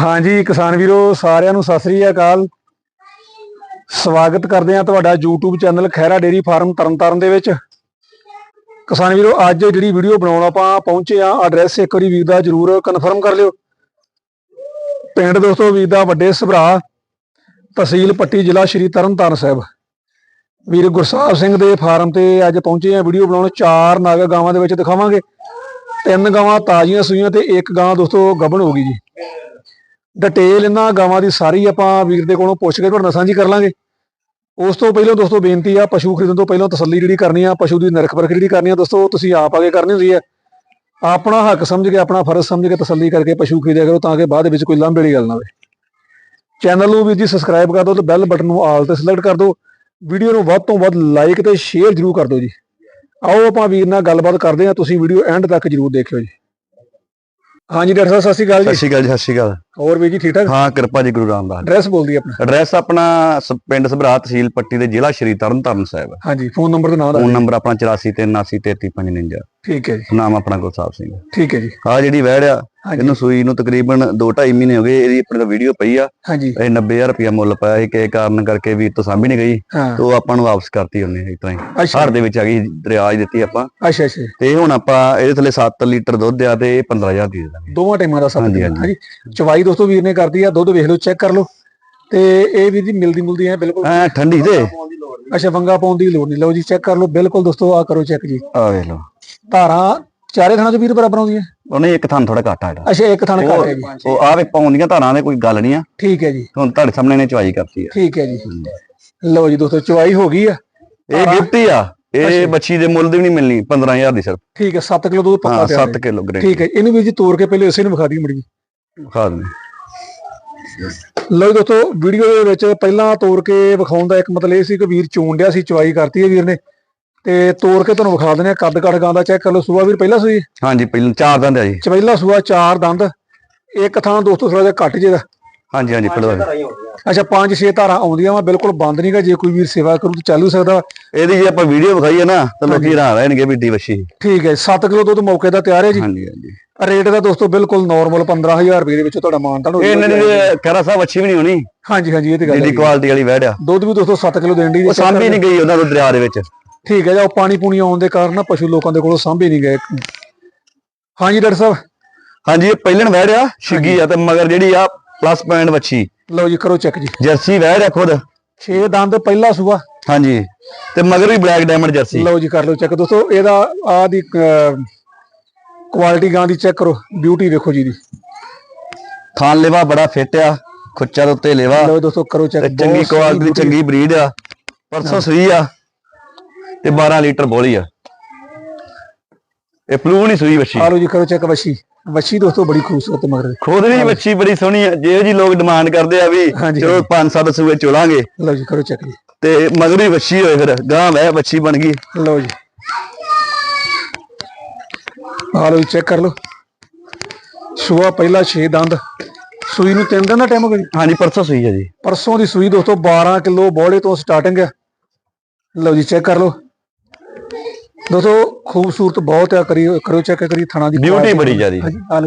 ਹਾਂਜੀ, ਕਿਸਾਨ ਵੀਰੋ, ਸਾਰਿਆਂ ਨੂੰ ਸਤਿ ਸ੍ਰੀ ਅਕਾਲ। ਸਵਾਗਤ ਕਰਦੇ ਹਾਂ ਤੁਹਾਡਾ YouTube channel Khaira dairy farm Tarn Taran ਦੇ ਵਿੱਚ। ਕਿਸਾਨ ਵੀਰੋ, ਅੱਜ ਜਿਹੜੀ ਵੀਡੀਓ ਬਣਾਉਣ ਆਪਾਂ ਪਹੁੰਚੇ ਆ ਐਡਰੈਸ ਇੱਕ ਵਾਰੀ ਵੀਰ ਦਾ ਜਰੂਰ ਕਨਫਰਮ ਕਰ ਲਿਓ। ਪਿੰਡ ਦੋਸਤੋ, ਵੀਰ ਦਾ ਵੱਡੇ ਸਭਰਾ, ਤਹਿਸੀਲ ਪੱਟੀ, ਜ਼ਿਲ੍ਹਾ ਸ਼੍ਰੀ ਤਰਨਤਾਰਨ ਸਾਹਿਬ। ਵੀਰ ਗੁਰਸਾਹਿਬ ਸਿੰਘ ਦੇ ਫਾਰਮ ਤੇ ਅੱਜ ਪਹੁੰਚੇ ਆ ਵੀਡੀਓ ਬਣਾਉਣ। ਚਾਰ ਨਾਗ ਗਾਵਾਂ ਦੇ ਵਿੱਚ ਦਿਖਾਵਾਂਗੇ। ਤਿੰਨ ਗਾਵਾਂ ਤਾਜ਼ੀਆਂ ਸੂਈਆਂ ਤੇ ਇੱਕ ਗਾਂ ਦੋਸਤੋ ਗਬਨ ਹੋ ਗਈ ਜੀ। ਡਿਟੇਲ ਇਹਨਾਂ ਗਾਵਾਂ ਦੀ ਸਾਰੀ ਆਪਾਂ ਵੀਰ ਦੇ ਕੋਲੋਂ ਪੁੱਛ ਕੇ ਤੁਹਾਡੇ ਨਾਲ ਸਾਂਝੀ ਕਰ ਲਾਂਗੇ। ਉਸ ਤੋਂ ਪਹਿਲਾਂ ਦੋਸਤੋ ਬੇਨਤੀ ਆ, ਪਸ਼ੂ ਖਰੀਦਣ ਤੋਂ ਪਹਿਲਾਂ ਤਸੱਲੀ ਜਿਹੜੀ ਕਰਨੀ ਆ, ਪਸ਼ੂ ਦੀ ਨਿਰਖ ਪਰਖ ਜਿਹੜੀ ਕਰਨੀ ਆ, ਦੋਸਤੋ ਤੁਸੀਂ ਆਪ ਆਗੇ ਕਰਨੀ ਹੁੰਦੀ ਹੈ ਆਪਣਾ ਹੱਕ ਸਮਝ ਕੇ, ਆਪਣਾ ਫਰਜ਼ ਸਮਝ ਕੇ ਤਸੱਲੀ ਕਰਕੇ ਪਸ਼ੂ ਖਰੀਦਿਆ ਕਰੋ ਤਾਂ ਕਿ ਬਾਅਦ ਵਿੱਚ ਕੋਈ ਲਾਂਭੇ ਵਾਲੀ ਗੱਲ ਨਾ ਹੋਵੇ। ਚੈਨਲ ਨੂੰ ਵੀ ਜੀ ਸਬਸਕ੍ਰਾਈਬ ਕਰ ਦਿਓ ਤੇ ਬੈਲ ਬਟਨ ਨੂੰ ਆਲ ਤੇ ਸਿਲੈਕਟ ਕਰ ਦਿਓ। ਵੀਡੀਓ ਨੂੰ ਵੱਧ ਤੋਂ ਵੱਧ ਲਾਈਕ ਤੇ ਸ਼ੇਅਰ ਜਰੂਰ ਕਰ ਦਿਓ ਜੀ। ਆਓ ਆਪਾਂ ਵੀਰ ਨਾਲ ਗੱਲਬਾਤ ਕਰਦੇ ਹਾਂ ਤੁਸੀਂ ਵੀਡੀਓ ਐਂਡ ਤੱਕ ਜਰੂਰ ਦੇਖਿਓ ਜੀ। ਹਾਂਜੀ, ਡਾਕਟਰ ਸਾਹਿਬ, ਸਤਿ ਸ਼੍ਰੀ ਅਕਾਲ ਜੀ। ਸਤਿ ਸ਼੍ਰੀ ਅਕਾਲ ਜੀ, ਸਤਿ ਸ਼੍ਰੀ ਅਕਾਲ। ਹੋਰ ਵੀਰ ਜੀ ਠੀਕ ਠਾਕ? ਹਾਂ ਕਿਰਪਾ ਜੀ ਗੁਰੂ ਰਾਮਦਾਸ ਐਡਰੈਸ ਬੋਲਦੀ ਆਪਣਾ। ਐਡਰੈਸ ਆਪਣਾ ਪਿੰਡ ਸਭਰਾ ਤਹਿਸੀਲ ਪੱਟੀ ਦੇ ਜ਼ਿਲ੍ਹਾ ਸ਼੍ਰੀ ਤਰਨਤਾਰਨ ਸਾਹਿਬ। ਹਾਂਜੀ ਫੋਨ ਨੰਬਰ ਤੇ ਨਾਮ ਦਾ ਫੋਨ ਨੰਬਰ ਆਪਣਾ 8437833549 ਠੀਕ ਹੈ ਜੀ। ਨਾਮ ਆਪਣਾ ਗੁਰਸਾਹਿਬ ਸਿੰਘ ਠੀਕ ਹੈ ਜੀ। ਆ ਜਿਹੜੀ ਵਹਿੜ ਆ ਇਹਨੂੰ ਸੂਈ ਨੂੰ ਤਕਰੀਬਨ 2.5 ਮਹੀਨੇ ਹੋ ਗਏ ਇਹਦੀ ਆਪਣੇ ਤੋਂ ਵੀਡੀਓ ਪਈ ਆ। ਹਾਂਜੀ। ਇਹ 90000 ਰੁਪਇਆ ਮੁੱਲ ਪਾਇਆ ਸੀ ਕਿਸੇ ਕਾਰਨ ਕਰਕੇ ਵੀਰ ਤੋਂ ਸਾਂਭੀ ਨਹੀਂ ਗਈ। ਹਾਂ। ਤੇ ਉਹ ਆਪਾਂ ਨੂੰ ਵਾਪਸ ਕਰਤੀ ਉਹਨੇ ਇਸ ਤਰ੍ਹਾਂ ਹੀ। ਦੇ ਵਿੱਚ ਆ ਗਈ ਦਰਿਆ 'ਚ ਦਿੱਤੀ ਆਪਾਂ। ਅੱਛਾ ਅੱਛਾ। ਤੇ ਹੁਣ ਆਪਾਂ ਇਹਦੇ ਥੱਲੇ 7 ਲੀਟਰ ਦੁੱਧ ਆ ਤੇ ਇਹ 15000 ਦੀ ਦੇ ਦਾਂਗੇ। ਦੋਵਾਂ ਟਾਈਮਾਂ ਦਾ ਸਭ ਹਾਂਜੀ, ਹਾਂਜੀ। ਚਵਾਈ ਦੋਸਤੋ ਵੀਰ ਨੇ ਕਰਦੀ ਆ ਦੁੱਧ ਵੇਖ ਲਓ ਚੈੱਕ ਕਰ ਲਓ। ਤੇ ਇਹ ਵੀਰ ਜੀ ਮਿਲਦੀ ਮੁਲਦੀ ਹੈ ਬਿਲਕੁਲ ਐ ਠੰਡੀ ਤੇ? ਅੱਛਾ ਵੰਗਾ ਪਾਉਣ ਦੀ ਲੋੜ ਨਹੀਂ। ਲਓ ਜੀ ਚੈੱਕ ਕਰ ਲਓ ਬਿਲਕੁਲ ਦੋਸਤੋ ਆ ਕਰੋ ਚੈੱਕ ਜੀ। ਆ ਵੇਖ ਲਓ। ਧਾਰਾਂ ਚਾਰੇ ਥਾਂ ਤੋਂ ਵੀਰ ਬਰਾਬਰ ਆਉਂਦੀਆਂ? ਉਹਨੇ ਇੱਕ ਥਾਂ ਥੋੜਾ ਘੱਟ ਇਹਦਾ ਅੱਛਾ ਇੱਕ ਥਾਂ ਘੱਟ ਹੈ ਜੀ ਉਹ ਆਵੇ ਪਾਉਂਦੀਆਂ ਧਾਰਾਂ ਦੇ ਕੋਈ ਗੱਲ ਨਹੀਂ ਆ। ਠੀਕ ਹੈ ਜੀ। ਹੁਣ ਤੁਹਾਡੇ ਸਾਹਮਣੇ ਨੇ ਚਵਾਈ ਕਰਤੀ ਆ। ਠੀਕ ਹੈ ਜੀ। ਲਓ ਜੀ ਦੋਸਤੋ ਚਵਾਈ ਹੋ ਗਈ ਆ। ਇਹ ਗਿਫਟ ਹੀ ਆ। ਇਹ ਬੱਚੀ ਦੇ ਮੁੱਲ ਦੀ ਵੀ ਨਹੀਂ ਮਿਲਣੀ 15000 ਦੀ ਸਿਰਫ। ਠੀਕ ਹੈ 7 ਕਿਲੋ ਦੁੱਧ ਪੱਕਾ ਤਿਆਰ 7 ਹੈ ਕਿਲੋ ਗ੍ਰੇਡ ਠੀਕ ਹੈ ਇਹਨੂੰ ਵੀਰ ਜੀ ਤੋੜ ਕੇ ਪਹਿਲੇ ਉਸੇ ਨੂੰ ਵਿਖਾ ਦਈਏ ਮੜੀ ਖਾ ਦੇ ਲਓ ਦੋਸਤੋ ਵੀਡੀਓ ਦੇ ਵਿੱਚ ਪਹਿਲਾਂ ਤੋੜ ਕੇ ਵਿਖਾਉਣ ਦਾ ਇੱਕ ਮਤਲਬ ਇਹ ਸੀ ਕਿ ਵੀਰ ਚੋਣ ਡਿਆ ਸੀ ਚਵਾਈ ਕਰਤੀ ਹੈ ਵੀਰ ਨੇ। ਤੇ ਤੋੜ ਕੇ ਤੁਹਾਨੂੰ ਵਿਖਾ ਦਿੰਦੇ ਆ ਕੱਦ ਕੱਟ ਗਾਂ ਦਾ ਚੈੱਕ ਕਰ ਲਓ। ਸੂਆ ਵੀਰ ਪਹਿਲਾਂ ਸੂਈ? ਹਾਂਜੀ ਪਹਿਲਾਂ ਚਾਰ ਦੰਦ ਆ ਜੀ। ਚਵੈਲਾ ਸੂਆ ਚਾਰ ਦੰਦ। ਇੱਕ ਥਾਂ ਦੋਸਤੋ ਥੋੜਾ ਜਿਹਾ ਘੱਟ ਜੇ ਦਾ ਹਾਂਜੀ ਹਾਂਜੀ ਪਹਿਲਾਂ ਅੱਛਾ ਪੰਜ ਛੇ ਧਾਰਾਂ ਆਉਂਦੀਆਂ ਵਾ। ਬਿਲਕੁਲ ਬੰਦ ਨਹੀਂਗਾ ਜੇ ਕੋਈ ਵੀਰ ਸੇਵਾ ਕਰੂ ਤਾਂ ਚੱਲੂ ਸਕਦਾ ਇਹਦੀ ਜੇ ਆਪਾਂ ਵੀਡੀਓ ਵਿਖਾਈਏ ਨਾ ਤਾਂ ਲੋਕੀ ਹੈਰਾਨ ਰਹਿਣਗੇ ਵੀ ਡੀ ਵੱਛੀ। ਠੀਕ ਹੈ 7 ਕਿਲੋ ਦੁੱਧ ਮੌਕੇ ਦਾ ਤਿਆਰ ਹੈ ਜੀ। ਹਾਂਜੀ ਹਾਂਜੀ। ਰੇਟ ਦਾ ਦੋਸਤੋ ਬਿਲਕੁਲ ਨਾਰਮਲ 15000 ਰੁਪਏ ਦੇ ਵਿੱਚ ਤੁਹਾਡਾ ਮਾਨਤਾਨ ਹੋ ਇਹ ਇਹਨਾਂ ਦੀ ਕਹਿਰਾ ਸਾਹਿਬ ਵੱਛੀ ਵੀ ਨਹੀਂ ਹੋਣੀ। ਹਾਂਜੀ ਹਾਂਜੀ ਇਹ ਤੇ ਗੱਲ ਜਿਹੜੀ ਹੈ। ਕੁਆਲਿਟੀ ਵਾਲੀ ਵਹਿੜ ਆ। ਦੁੱਧ ਵੀ ਦੋਸਤੋ 7 ਕਿਲੋ ਦੇਣ ਦੀ ਉਹ ਸਾਂਭੀ ਨਹੀਂ ਗਈ ਉਹਨਾਂ ਨੂੰ ਦਰਿਆ ਦੇ ਵਿੱਚ। ਠੀਕ ਹੈ ਜੀ ਉਹ ਪਾਣੀ ਪੂਣੀ ਆਉਣ ਦੇ ਕਾਰਨ ਨਾ ਪਸ਼ੂ ਲੋਕਾਂ ਦੇ ਕੋਲੋਂ ਸਾਂਭੇ ਨਹੀਂ ਗਏ। ਹਾਂਜੀ ਡਾਕਟਰ ਸਾਹਿਬ? ਹਾਂਜੀ ਇਹ ਪਹਿਲਣ ਵਹਿੜ ਆ ਛਿੱਗੀ ਆ ਤੇ ਮਗਰ ਜਿਹੜੀ ਆ ਪਲੱਸ ਪੁਆਇੰਟ ਵੱਛੀ। ਲਓ ਜੀ ਕਰੋ ਚੈੱਕ ਜੀ। ਜਰਸੀ ਵਹਿੜ ਆ ਖੁਦ? 6 ਦੰਦ ਪਹਿਲਾ ਸੂਆ। ਹਾਂਜੀ ਤੇ ਮਗਰ ਵੀ ਬਲੈਕ ਡਾਇਮੰਡ ਜਰਸੀ। ਲਓ ਜੀ ਕਰ ਲਓ ਚੈੱਕ ਦੋਸਤੋ ਇਹਦਾ ਆ ਦੀ ਕੁਆਲਿਟੀ ਗਾਂ ਦੀ ਚੈੱਕ ਕਰੋ ਬਿਊਟੀ ਵੇਖੋ ਜੀ ਦੀ। ਖਾਨ ਲੇਵਾ ਬੜਾ ਫਿੱਟ ਆ ਖੁੱਚਾ ਦੇ ਉੱਤੇ ਲੇਵਾ। ਲਓ ਦੋਸਤੋ ਕਰੋ ਚੈੱਕ ਚੰਗੀ ਕੁਆਲਿਟੀ ਦੀ ਚੰਗੀ ਬਰੀਡ ਆ। ਪਰਸੋਂ ਸੂਈ ਆ। ਤੇ 12 ਲੀਟਰ ਬੋਲੀ ਆ। ਇਹ ਪਲੂ ਨਹੀਂ ਸੂਈ ਵੱਛੀ। ਆ ਜੀ ਕਰੋ ਚੈੱਕ ਵਸ਼ੀ ਵਸ਼ੀ ਦੋਸਤੋ ਬੜੀ ਖੂਬਸੂਰਤ ਮਗਰ। ਦੀ। ਖੁਦ ਵੀ ਵੱਛੀ ਬੜੀ ਸੋਹਣੀ ਆ। ਜੇ ਜੀ ਲੋਕ ਡਿਮਾਂਡ ਕਰਦੇ ਆ ਵੀ ਚਲੋ ਪੰਜ ਸੱਤ ਸੂਏ ਚੋਲਾਂਗੇ। ਲਓ ਜੀ ਕਰੋ ਚੈੱਕ ਜੀ। ਤੇ ਮਗਰ ਵੀ ਵੱਛੀ ਹੋਏ ਫਿਰ। ਗਾਂ ਵੈ ਵੱਛੀ ਬਣ ਗਈ। ਲਓ ਜੀ। ਆ ਲਓ ਚੈੱਕ ਕਰ ਲਓ। ਸੂਆ ਪਹਿਲਾ 6 ਦੰਦ। ਸੂਈ ਨੂੰ 3 ਦਿਨ ਦਾ ਟਾਈਮ ਹੋ ਗਿਆ। ਹਾਂਜੀ ਪਰਸੋਂ ਸੂਈ ਆ ਜੀ। ਪਰਸੋਂ ਦੀ ਸੂਈ ਦੋਸਤੋ 12 ਕਿਲੋ ਬੋਲੇ ਤੋਂ ਸਟਾਰਟਿੰਗ ਹੈ ਲਓ ਜੀ ਚੈੱਕ ਕਰ ਲਓ। ਦੋਸਤੋ ਖੂਬਸੂਰਤ ਬਹੁਤ ਆ ਕਰੀ ਕਰੋ ਚੈੱਕ ਕਰੀ ਥਣਾ ਦੀ quality ਬੜੀ ਜ਼ਿਆਦੀ। ਆ।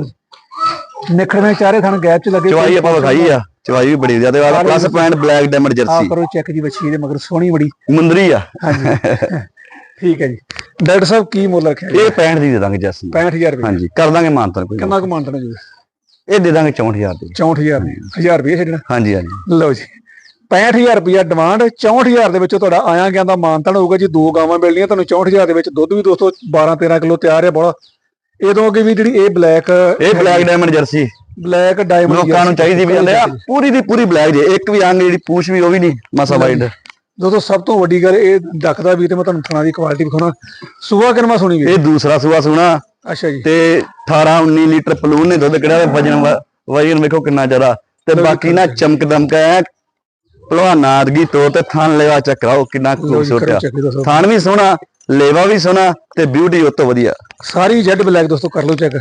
ਨਿਖੜਵੇਂ ਚਾਰੇ ਥਣ ਗੈਪ ਚ ਲੱਗੇ ਚਵਾਈ ਆਪਾਂ ਵਿਖਾਈ ਆ। ਚਵਾਈ ਵੀ ਬੜੀ ਜ਼ਿਆਦਾ ਵਾਲਾ ਪਲੱਸ ਪੁਆਇੰਟ ਬਲੈਕ ਡਾਇਮੰਡ ਆ ਜਰਸੀ ਕਰੋ ਚੈੱਕ ਜੀ ਬੱਚੀ ਦੇ ਮਗਰ ਸੋਹਣੀ ਬੜੀ। ਮੁੰਦਰੀ ਆ। ਹਾਂਜੀ। ਠੀਕ ਹੈ ਜੀ। ਡਾਕਟਰ ਸਾਹਿਬ ਕੀ ਮੁੱਲ ਰੱਖਿਆ ਇਹ 65 ਦੀ ਦੇ ਦਾਂਗੇ ਜਰਸੀ 65000 ਰੁਪਏ। ਹਾਂਜੀ ਕਰ ਦਾਂਗੇ ਮਾਨਤਨ ਕੋਈ ਕਿੰਨਾ ਕੁ ਮੰਨਦੇ ਜੀ? ਇਹ ਦੇ ਦਾਂਗੇ 64000 ਦੀ। 64000 1000 ਰੁਪਏ ਛੱਡਣਾ। ਹਾਂਜੀ ਹਾਂਜੀ। ਲਓ ਜੀ। 65000 ਰੁਪਇਆ ਡਿਮਾਂਡ 64000 ਦੇ ਵਿੱਚ ਤੁਹਾਡਾ ਆਇਆ ਗਿਆ ਦਾ ਮਾਨਤਾਨ ਹੋਊਗਾ ਜੀ ਦੋ ਗਾਵਾਂ ਮਿਲਣੀਆਂ ਤੁਹਾਨੂੰ 64000 ਦੇ ਵਿੱਚ ਦੁੱਧ ਵੀ ਦੋਸਤੋ 12 13 ਕਿਲੋ ਤਿਆਰ ਹੈ ਬੜਾ ਇਹਦੋਂ ਅੱਗੇ ਵੀ ਜਿਹੜੀ ਇਹ ਬਲੈਕ ਇਹ black diamond jersey black diamond ਲੋਕਾਂ ਨੂੰ ਚਾਹੀਦੀ ਵੀ ਜਾਂਦੇ ਆ। ਪੂਰੀ ਦੀ ਪੂਰੀ ਬਲੈਕ ਜੇ। ਇੱਕ ਵੀ ਅੰਗ ਜਿਹੜੀ ਪੂਛ ਵੀ ਉਹ ਵੀ ਨਹੀਂ ਮਸਾ ਵਾਈਡ ਦੋਸਤੋ ਸਭ ਤੋਂ ਵੱਡੀ ਗੱਲ ਇਹ ਡੱਕਦਾ ਵੀ ਤੇ ਮੈਂ ਤੁਹਾਨੂੰ ਥਣਾ ਦੀ ਕੁਆਲਿਟੀ ਵਿਖਾਉਣਾ। ਸੂਆ ਕਿਨਵਾ ਸੁਣੀ ਵੀ ਇਹ ਦੂਸਰਾ ਸੂਆ ਸੁਣਾ ਅੱਛਾ ਜੀ। ਤੇ 18 19 ਲੀਟਰ ਪਲੂਨ ਨੇ ਦੁੱਧ ਕਿਹੜਾ ਵਜਨ ਵਜਨ ਵੇਖੋ ਕਿੰਨਾ ਜ਼ਿਆਦਾ। ਤੇ ਬਾਕੀ ਨਾ ਚਮਕ ਦਮਕ ਹੈ ਭਲਵਾਨਾ ਅਰਗੀ ਤੋਰ ਤੇ ਥਾਨ ਲੈਵਾ ਚੱਕਰਾਓ ਕਿੰਨਾ ਖੂਬਸੂਰਤ ਆ। ਥਾਨ ਵੀ ਸੋਹਣਾ ਲੇਵਾ ਵੀ ਸੋਹਣਾ ਤੇ ਬਿਊਟੀ ਤੋਂ ਵਧੀਆ। ਸਾਰੀ ਜੈਡ ਬਲੈਕ ਦੋਸਤੋ ਕਰ ਲਓ ਚੈੱਕ।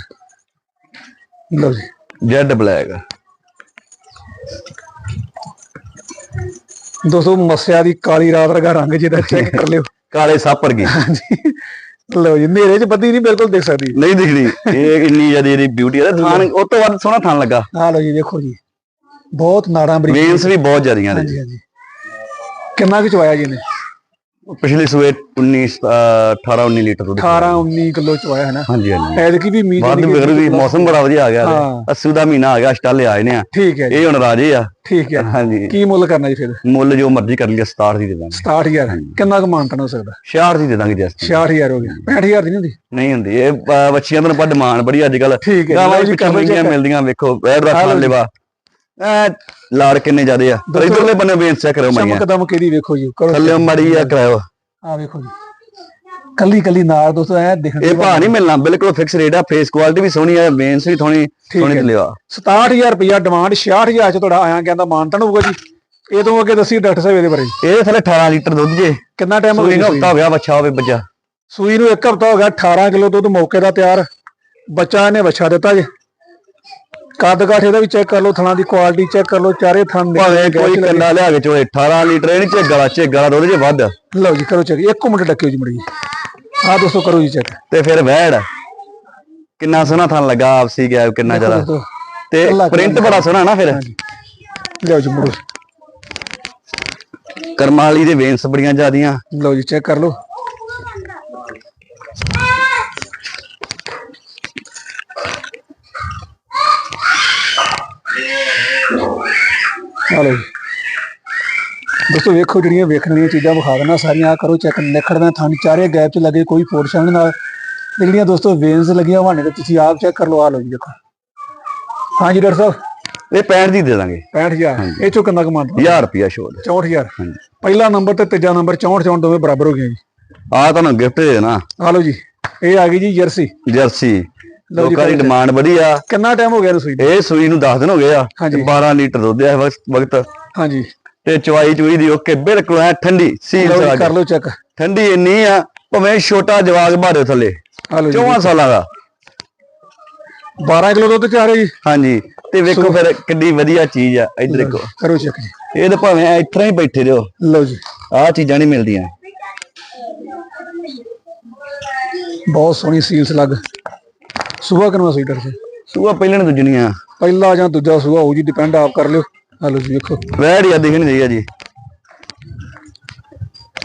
ਲਓ ਜੀ। Z black. ਦੋਸਤੋ ਮੱਸਿਆ ਦੀ ਕਾਲੀ ਰਾਤ ਵਰਗਾ ਰੰਗ ਜਿਹਦਾ ਚੈੱਕ ਕਰ ਲਿਓ। ਕਾਲੇ ਸੱਪ ਵਰਗੀ। ਹਾਂਜੀ। ਲਓ ਜੀ ਨੇਰੇ 'ਚ ਬੱਦੀ ਨਹੀਂ ਬਿਲਕੁਲ ਦਿਖ ਸਕਦੀ। ਨਹੀਂ ਦਿਖਦੀ। ਇਹ ਇੰਨੀ ਜ਼ਿਆਦਾ ਇਹਦੀ ਬਿਊਟੀ ਹੈ ਥਾਨ ਉਹ ਤੋਂ ਵੱਧ ਸੋਹਣਾ ਥਾਨ ਲੱਗਾ। ਆ ਲਓ ਜੀ ਦੇਖੋ ਜੀ। ਬਹੁਤ ਨਾੜਾਂ ਬਰੀਕ ਵੇਨਸ ਵੀ ਬਹੁਤ ਜ਼ਿਆਦੀਆਂ ਨੇ ਹਾਂਜੀ ਹਾਂਜੀ। ਕਿੰਨਾ ਕੁ ਚਵਾਇਆ ਜੀ ਇਹਨੇ? ਪਿਛਲੇ ਸੂਏ 19 ਅਹ 18 19 ਲੀਟਰ ਦੁੱਧ 18 19 ਕਿਲੋ ਚਵਾਇਆ ਹੈ ਨਾ? ਹਾਂਜੀ ਹਾਂਜੀ। ਐਤਕੀ ਵੀ ਉਮੀਦ ਵੱਧ ਵਿਗੜ ਵੀ ਮੌਸਮ ਬੜਾ ਵਧੀਆ ਆ ਗਿਆ। ਅਸੂ ਦਾ ਮਹੀਨਾ ਆ ਗਿਆ ਸਟਾਲੇ ਆਏ ਨੇ ਆ। ਠੀਕ ਹੈ ਜੀ। ਇਹ ਹੁਣ ਰਾਜੇ ਆ। ਠੀਕ ਹੈ। ਹਾਂਜੀ। ਕੀ ਮੁੱਲ ਕਰਨਾ ਜੀ ਫਿਰ? ਮੁੱਲ ਜੋ ਮਰਜ਼ੀ ਕਰ ਲਈਏ 67 ਦੀ ਦੇ ਦਾਂਗੇ। 67000 ਕਿੰਨਾ ਕੁ ਮਾਨਤਨ ਹੋ ਸਕਦਾ 66 ਦੀ ਦੇ ਦਾਂਗੇ ਜਸਟ 66000 ਹੋ ਗਿਆ। 65000 ਦੀ ਨਹੀਂ ਹੁੰਦੀ? ਨਹੀਂ ਹੁੰਦੀ। ਇਹ ਬੱਚਿਆਂ ਤੋਂ ਆਪਾਂ ਡਿਮਾਂਡ ਬੜੀ ਅੱਜ ਕੱਲ ਠੀਕ ਹੈ। ਜੀ, ਗਾਵਾਂ ਜੀ, ਵੀ ਕਰੋ ਮਹਿੰਗੀਆਂ check। ਮਿਲਦੀਆਂ ਵੇਖੋ ਵੈੜ ਦਾ ਆਹ ਲਓ ਖਾਣ ਜੀ। ਲੈਵਾ ਐ ਲਾੜ ਕਿੰਨੇ ਜ਼ਿਆਦੇ ਆ? ਪਰ। ਇਧਰਲੇ ਬੰਨੇ ਵੇਚ ਚੈੱਕ ਕਰੋ ਮਾਈਆਂ। ਚਮਕ ਦਮ ਕਿਹਦੀ ਵੇਖੋ ਜੀ? ਕਰੋ ਥੱਲੇ ਮਾੜੀ ਆ ਕਰਾਓ ਆ ਵੇਖੋ ਜੀ। ਕੱਲੀ ਕੱਲੀ ਨਾਲ ਦੋਸਤੋ ਐ ਦਿਖਣ ਇਹ ਭਾਅ ਨਹੀਂ ਮਿਲਣਾ ਬਿਲਕੁਲ ਫਿਕਸ ਰੇਟ ਆ ਫੇਸ ਕੁਆਲਿਟੀ ਵੀ ਸੋਹਣੀ ਆ ਵੇਨਸ ਵੀ ਥੋੜੀ ਹੈ। ਲਿਆ 67000 ਰੁਪਇਆ ਡਿਮਾਂਡ 66000 ਚ ਤੁਹਾਡਾ ਆਇਆ ਕਹਿੰਦਾ ਮਾਨਤਨ ਹੋਊਗਾ ਜੀ। ਇਹ ਤੋਂ ਅੱਗੇ ਦੱਸੀ ਡਾਕਟਰ ਸਾਹਿਬ ਇਹਦੇ ਬਾਰੇ। ਇਹ ਥੱਲੇ 18 ਲੀਟਰ ਦੁੱਧ ਜੇ। ਕਿੰਨਾ ਟਾਈਮ ਹੋ ਗਿਆ ਨੂੰ ਹਫਤਾ ਹੋ ਗਿਆ ਬੱਚਾ ਹੋਵੇ ਬੱਚਾ। ਸੂਈ ਨੂੰ ਇੱਕ ਹਫਤਾ ਹੋ ਗਿਆ 18 ਕਿਲੋ ਦੁੱਧ ਮੌਕੇ ਦਾ ਤਿਆਰ। ਬੱਚਾ ਇਹਨੇ ਬੱਚਾ ਦਿੱਤਾ ਜੀ। ਕੱਦ ਕਾਠ ਇਹਦਾ ਵੀ ਚੈੱਕ ਕਰ ਲਓ ਥਣਾ ਦੀ ਕੁਆਲਿਟੀ ਚੈੱਕ ਕਰ ਲਓ ਚਾਰੇ ਥਣ ਦੇ ਭਾਵੇਂ ਕੋਈ ਕੰਡਾ ਲਿਆ ਕੇ ਚੋਏ 18 ਲੀਟਰ ਇਹ ਨਹੀਂ ਝੇਗਲਾ ਝੇਗਲਾ ਦੁੱਧ ਜੇ ਵੱਧ। ਲਓ ਜੀ ਕਰੋ ਚੈੱਕ ਇੱਕ ਮਿੰਟ ਡੱਕਿਓ ਜੀ ਮੜੀ ਆ ਦੋਸਤੋ ਕਰੋ ਜੀ ਚੈੱਕ ਤੇ ਫਿਰ ਵੈੜ ਕਿੰਨਾ ਸੋਹਣਾ ਥਣ ਲੱਗਾ ਆਪਸੀ ਗਿਆ ਕਿੰਨਾ ਜ਼ਿਆਦਾ। ਤੇ ਪ੍ਰਿੰਟ ਬੜਾ ਸੋਹਣਾ ਨਾ ਫਿਰ। ਲਿਓ ਜੀ। ਮੁੜੋ। ਕਰਮਾਂ ਵਾਲੀ ਦੇ ਵੇਨਸ ਬੜੀਆਂ ਜ਼ਿਆਦੀਆਂ। ਲਓ ਜੀ ਚੈੱਕ ਕਰ ਲਓ। ਲਓ ਜੀ। ਦੋਸਤੋ ਵੇਖੋ ਜਿਹੜੀਆਂ ਵੇਖਣ ਵਾਲੀਆਂ ਚੀਜ਼ਾਂ ਵਿਖਾ ਦੇਣਾ ਸਾਰੀਆਂ ਆ ਕਰੋ ਚੈੱਕ ਨਿਖੜਦਾ ਥਣ ਚਾਰੇ ਗੈਪ ਚ ਲੱਗੇ ਕੋਈ ਪੋਰਸ਼ਨ ਨਾਲ ਜਿਹੜੀਆਂ ਦੋਸਤੋ ਵੇਨਸ ਲੱਗੀਆਂ ਹੋਣੇ ਤੇ ਤੁਸੀਂ ਆਪ ਚੈੱਕ ਕਰ ਲਓ ਆ ਲਓ ਜੀ ਦੇਖੋ। ਹਾਂਜੀ ਡਾਕਟਰ ਸਾਹਿਬ। ਇਹ 65 ਦੀ ਦੇ ਦਾਂਗੇ। 65000 ਇਹ ਚੋਂ ਕਿੰਨਾ ਕਮਾਉਂਦਾ 1000 ਰੁਪਿਆ ਛੋੜ 64000 ਹਾਂਜੀ। ਪਹਿਲਾ ਨੰਬਰ ਤੇ ਤੀਜਾ ਨੰਬਰ 64 64 ਦੋਵੇਂ ਬਰਾਬਰ ਹੋ ਗਏ ਜੀ। ਆ ਤੁਹਾਨੂੰ ਗਿਫਟ ਦੇ ਦੇਣਾ। ਆ ਲਓ ਜੀ। ਇਹ ਆ ਗਈ ਜੀ ਜਰਸੀ। ਜਰਸੀ। ਲੋਕਾਂ ਦੀ ਡਿਮਾਂਡ ਬੜੀ ਆ ਕਿੰਨਾ ਟਾਈਮ ਹੋ ਗਿਆ ਰਸੋਈ? ਇਹ ਸੂਈ ਨੂੰ 10 ਦਿਨ ਹੋ ਗਏ ਆ। ਹਾਂਜੀ। ਤੇ 12 ਲੀਟਰ ਦੁੱਧ ਆ ਇਸ ਵਕਤ ਹਾਂਜੀ। ਤੇ ਚਵਾਈ ਚੂਈ ਦੀ ਓਕੇ ਬਿਲਕੁਲ ਐ ਠੰਡੀ ਸੀਲ ਕਰ ਲਓ ਚੈੱਕ ਠੰਡੀ ਇੰਨੀ ਆ ਭਾਵੇਂ ਛੋਟਾ ਜਵਾਗ ਬਾਰੇ ਥੱਲੇ। ਆ ਲਓ ਜੀ। 14 ਸਾਲਾਂ ਦਾ। 12 ਕਿਲੋ ਦੁੱਧ ਚ ਆ ਰਿਹਾ ਜੀ। ਹਾਂਜੀ ਤੇ ਵੇਖੋ ਫਿਰ ਕਿੰਨੀ ਵਧੀਆ ਚੀਜ਼ ਆ ਇੱਧਰ ਦੇਖੋ। ਕਰੋ ਚੈੱਕ ਜੀ। ਇਹ ਤਾਂ ਭਾਵੇਂ ਇੱਥੇ ਹੀ ਬੈਠੇ ਰਹੋ। ਲਓ ਜੀ। ਆਹ ਚੀਜ਼ਾਂ ਨਹੀਂ ਮਿਲਦੀਆਂ। ਬਹੁਤ ਸੋਹਣੀ ਸੀਲਸ ਲੱਗ। ਸੂਆ ਕਿਨਵਾ ਸੂਈ ਡਰ ਸੀ ਸੂਆ ਪਹਿਲਾਂ ਨੇ ਦੂਜਣੀਆਂ ਪਹਿਲਾ ਜਾਂ ਦੂਜਾ ਸੂਆ ਹੋਊ ਜੀ ਡਿਪੈਂਡ ਆਪ ਕਰ ਲਿਓ। ਆ ਲਓ ਜੀ ਵੇਖੋ। ਵੈੜ ਆ ਦਿਖਣ ਰਹੀ ਆ ਜੀ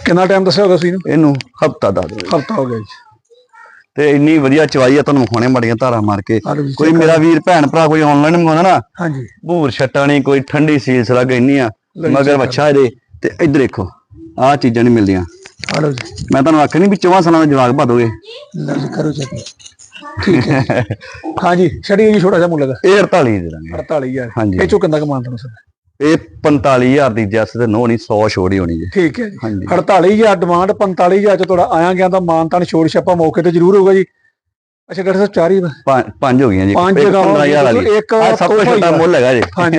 ਕਿੰਨਾ ਟਾਈਮ ਦੱਸਿਆ ਹੋਗਾ ਨੂੰ ਇਹਨੂੰ? ਹਫਤਾ ਦਿਓ। ਹਫਤਾ ਹੋ ਗਿਆ ਜੀ। ਤੇ ਇੰਨੀ ਵਧੀਆ ਚਵਾਈ ਆ ਤੁਹਾਨੂੰ ਹੁਣੇ ਮੜੀਆਂ ਧਾਰਾਂ ਮਾਰ ਕੇ। ਆ ਜੀ ਕੋਈ ਮੇਰਾ ਵੀਰ ਭੈਣ ਭਰਾ ਕੋਈ ਆਨਲਾਈਨ ਮੰਗਾਉਂਦਾ ਨਾ। ਹਾਂਜੀ। ਭੂਰ ਛੱਟਾ ਨਹੀਂ ਕੋਈ ਠੰਡੀ ਸੀਲਸ ਲੱਗ ਇੰਨੀ ਆ ਜੀ, ਮਗਰ ਬੱਚਾ ਇਹਦੇ। ਤੇ ਇੱਧਰ ਦੇਖੋ ਆਹ ਚੀਜ਼ਾਂ ਨਹੀਂ ਮਿਲਦੀਆਂ। ਆ ਲਓ ਜੀ। ਮੈਂ ਤੁਹਾਨੂੰ ਆਖਿਆ ਨਹੀਂ ਵੀ ਚੌਵਾਂ ਸਾਲਾਂ ਦਾ ਜਵਾਕ ਭਾਦੋਗੇ ਲਓ ਜੀ ਕਰੋ ਚੈੱਕ। ਠੀਕ ਹੈ। ਹਾਂਜੀ ਛੜੀ ਜੀ ਛੋਟਾ ਜਿਹਾ ਮੁੱਲ ਦਾ ਇਹ 48 ਦੇ ਦਾਂਗੇ। 48000 ਹਾਂਜੀ। ਇਹ ਚੋਂ ਕਿੰਨਾ ਕਮਾਉਂਦਾ ਨੂੰ ਸਰ? ਇਹ 45000 ਦੀ ਜੈਸ ਤੇ ਨੋ ਨਹੀਂ 100 ਛੋੜ ਹੀ ਹੋਣੀ ਜੀ। ਠੀਕ ਹੈ ਜੀ। ਹਾਂਜੀ। 48000 ਡਿਮਾਂਡ 45000 ਚ ਤੁਹਾਡਾ ਆਇਆ ਗਿਆ ਤਾਂ ਮਾਨਤਾਨ ਛੋੜ ਛਾਪਾ ਮੌਕੇ ਤੇ ਜ਼ਰੂਰ ਹੋਊਗਾ ਜੀ। ਅੱਛਾ ਡਾਕਟਰ ਸਾਹਿਬ ਚਾਰ ਹੀ? ਪੰਜ ਹੋ ਗਈਆਂ ਜੀ। ਪੰਜ ਗਾਵਾਂ 15000 ਵਾਲੀ। ਇੱਕ ਸਭ ਤੋਂ ਛੋਟਾ। ਮੁੱਲ ਹੈਗਾ ਜੀ। ਹਾਂਜੀ।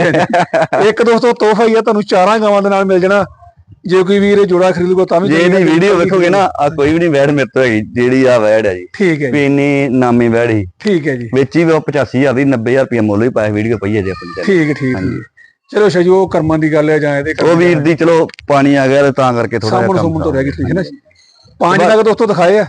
ਇੱਕ ਦੋਸਤੋ ਤੋਹਫਾ ਹੀ ਆ। ਤੁਹਾਨੂੰ ਚਾਰਾਂ ਗਾਵਾਂ ਦੇ ਨਾਲ ਮਿਲ ਜਾਣਾ। ਜੇ ਕੋਈ ਵੀਰ ਇਹ ਜੋੜਾ ਖਰੀਦ ਲੂਗਾ ਤਾਂ ਵੀ ਜੇ ਇਹਦੀ ਵੀਡੀਓ ਵੇਖੋਗੇ ਨਾ ਆ ਕੋਈ ਵੀ ਨਹੀਂ ਵੈੜ ਮੇਰੇ ਤੋਂ ਹੈਗੀ ਜਿਹੜੀ ਆ ਵੈੜ ਹੈ ਜੀ। ਠੀਕ ਹੈ ਜੀ। ਵੀ ਇੰਨੀ ਨਾਮੀ ਵੈੜ ਸੀ। ਠੀਕ ਹੈ ਜੀ। ਵਿੱਚ ਹੀ ਉਹ 85000 ਦੀ 90000 ਰੁਪਏ ਮੁੱਲ ਵੀ ਪਾਇਆ ਵੀਡੀਓ ਪਈ ਹੈ ਜੀ ਆਪਣੀ ਠੀਕ ਹੈ, ਠੀਕ ਹੈ। ਹਾਂਜੀ। ਚਲੋ ਸ਼ਾਜੀ ਉਹ ਕਰਮਾਂ ਦੀ ਗੱਲ ਹੈ ਜਾਂ ਇਹਦੇ ਉਹ ਵੀਰ ਦੀ ਚਲੋ ਪਾਣੀ ਆ ਗਿਆ ਤੇ ਕਰਕੇ ਥੋੜਾ ਜਿਹਾ ਸੁਮਣ ਤੋਂ ਕੰਮ ਰਹਿ ਗਈ ਠੀਕ ਹੈ ਨਾ ਪੰਜ ਨਗ ਦੋਸਤੋ ਦਿਖਾਏ ਆ।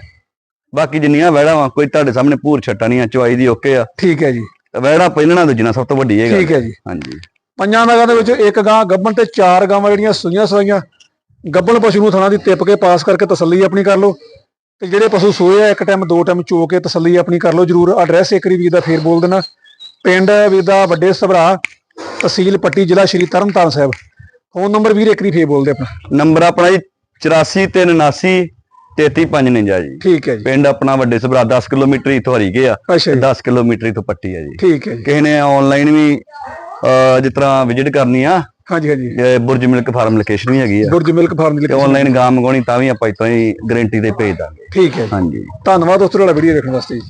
ਬਾਕੀ ਜਿੰਨੀਆਂ ਵੈੜਾਂ ਵਾ ਕੋਈ ਤੁਹਾਡੇ ਸਾਹਮਣੇ ਭੂਰ ਛੱਟਾ ਨਹੀਂ ਆ ਚਵਾਈ ਦੀ ਓਕੇ ਆ। ਠੀਕ ਹੈ ਜੀ। ਵੈੜਾ ਪਹਿਲਣਾ ਦੂਜਣਾ ਸਭ ਤੋਂ ਵੱਡੀ ਹੈਗਾ ਠੀਕ ਹੈ ਜੀ। ਹਾਂਜੀ। ਪੰਜਾਂ ਨਗਾਂ ਦੇ ਵਿੱਚ ਇੱਕ ਗਾਂ ਗੱਬਣ ਤੇ ਚਾਰ ਗਾਵਾਂ ਜਿਹੜੀਆਂ ਸੂਈਆਂ ਸਵਾਈਆਂ ਗੱਬਣ ਪਸ਼ੂ ਨੂੰ ਥਣਾ ਦੀ ਟਿੱਪ ਕੇ ਪਾਸ ਕਰਕੇ ਤਸੱਲੀ ਆਪਣੀ ਕਰ ਲਓ। ਤੇ ਜਿਹੜੇ ਪਸ਼ੂ ਸੋਏ ਆ ਇੱਕ ਟਾਈਮ ਦੋ ਟਾਈਮ ਚੋ ਕੇ ਤਸੱਲੀ ਆਪਣੀ ਕਰ ਲਓ। ਜਰੂਰ ਐਡਰੈਸ ਇੱਕ ਵਾਰੀ ਵੀਰ ਦਾ ਫੇਰ ਬੋਲ ਦੇਣਾ। ਪਿੰਡ ਵੀਰ ਦਾ ਵੱਡੇ ਸਭਰਾ ਤਹਿਸੀਲ ਪੱਟੀ ਜ਼ਿਲ੍ਹਾ ਸ਼੍ਰੀ ਤਰਨਤਾਰਨ ਸਾਹਿਬ। ਫੋਨ ਨੰਬਰ ਵੀਰ ਇੱਕ ਵਾਰੀ ਫੇਰ ਬੋਲ ਦੇ ਆਪਣਾ। ਨੰਬਰ ਆਪਣਾ ਜੀ 8479 33549 ਜੀ। ਠੀਕ ਹੈ ਜੀ। ਪਿੰਡ ਆਪਣਾ ਵੱਡੇ ਸਭਰਾ 10 ਕਿਲੋਮੀਟਰ ਇਥੋਂ ਹਰੀ ਗਿਆ ਅੱਛਾ ਜੀ। 10 ਕਿਲੋਮੀਟਰ ਇਥੋਂ ਪੱਟੀ ਹੈ ਜੀ। ਠੀਕ ਹੈ ਕਿਸੇ ਨੇ ਆਨਲਾਈਨ ਵੀ ਜਿਸ ਤਰ੍ਹਾਂ ਵਿਜ਼ਿਟ ਕਰਨੀ ਆ ਹਾਂਜੀ ਹਾਂਜੀ। ਇਹ ਬੁਰਜ ਮਿਲਕ ਫਾਰਮ ਲੋਕੇਸ਼ਨ ਵੀ ਹੈਗੀ ਆ। ਗੁਰਜ ਮਿਲਕ ਫਾਰਮ ਦੀ ਤੇ location। ਆਨਲਾਈਨ ਗਾਂ ਮੰਗਾਉਣੀ ਤਾਂ ਵੀ ਆਪਾਂ ਇਤੋਂ ਹੀ ਗਾਰੰਟੀ ਤੇ ਭੇਜ ਦਾਂਗੇ। ਠੀਕ ਹੈ ਜੀ। ਹਾਂਜੀ। ਧੰਨਵਾਦ ਦੋਸਤੋ ਤੁਹਾਡਾ ਵੀਡੀਓ ਦੇਖਣ ਵਾਸਤੇ ਜੀ।